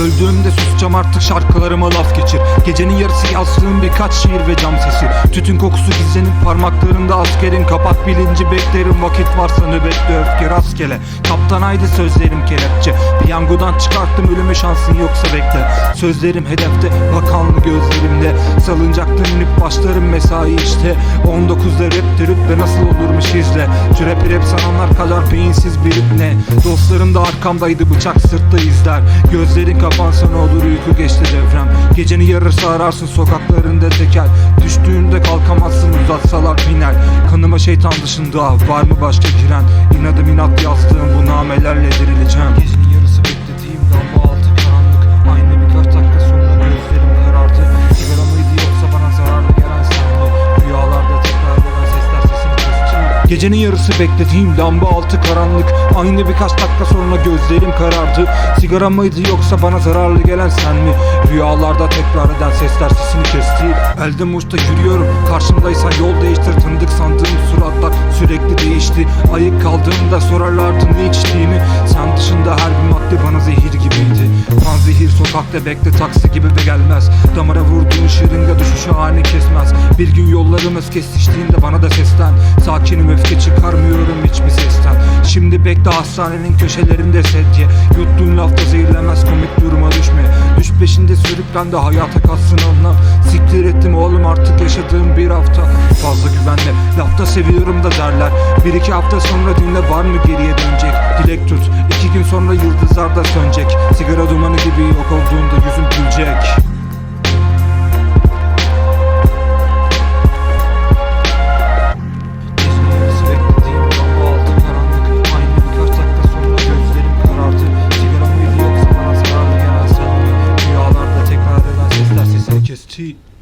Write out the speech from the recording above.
Öldüğümde susacağım artık şarkılarıma laf geçir. Gecenin yarısı yazdığım birkaç şiir ve cam sesi. Tütün kokusu gizlenip parmaklarında askerin Kapak bilinci beklerim. Vakit varsa nöbette öfke rastgele. Kaptan haydi sözlerim kelepçe. Piyangodan çıkarttım ölümü şansın yoksa bekle. Sözlerim hedefte bakanlı gözlerimde. Salıncaktan inip başlarım mesai işte. 19'da rap trip ve nasıl olurmuş izle. Rapi rap sananlar kadar beyinsiz bir ne? Dostlarım da arkamdaydı bıçak sırtta izler. Gözlerin kapansa ne olur uyku geçti devrem. Geceni yarırsa ararsın sokaklarında teker Düştüğünde kalkamazsın uzatsalar biner Kanıma şeytan dışında var mı başka giren? İnadım inat Gecenin yarısı beklediğim lamba altı karanlık. Aynı birkaç dakika sonra gözlerim karardı. Sigara mıydı yoksa bana zararlı gelen sen mi? Rüyalarda tekrar eden sesler sesini kesti. Elde muşta yürüyorum. Karşımdaysan yol değiştir. Tanıdık sandığım suratlar sürekli değişti. Ayık kaldığımda sorarlardı ne içtiğimi. Sen dışında her bir madde bana zehir gibiydi. Kan zehir sokakta bekle taksi gibi de gelmez. Damara vurduğun şırınga düşüşü ani kesmez Bir gün yollarımız kesiştiğinde bana da seslen. Sakinim öfke çıkarmıyorum hiçbir sesten. Şimdi bekle hastanenin köşelerinde sedye. Yuttuğun lafta zehirlemez komik duruma düşme. Düş peşinde sürüklen de hayata katsın anlam Siktir ettim oğlum artık yaşadığım bir hafta. Fazla güvenle lafta seviyorum da derler. Bir iki hafta sonra dinle var mı geriye dönecek? Dilek tut iki gün sonra yıldızlar da sönecek. Sigara dumanı gibi yok olduğunda yüzüm gülecek Sigara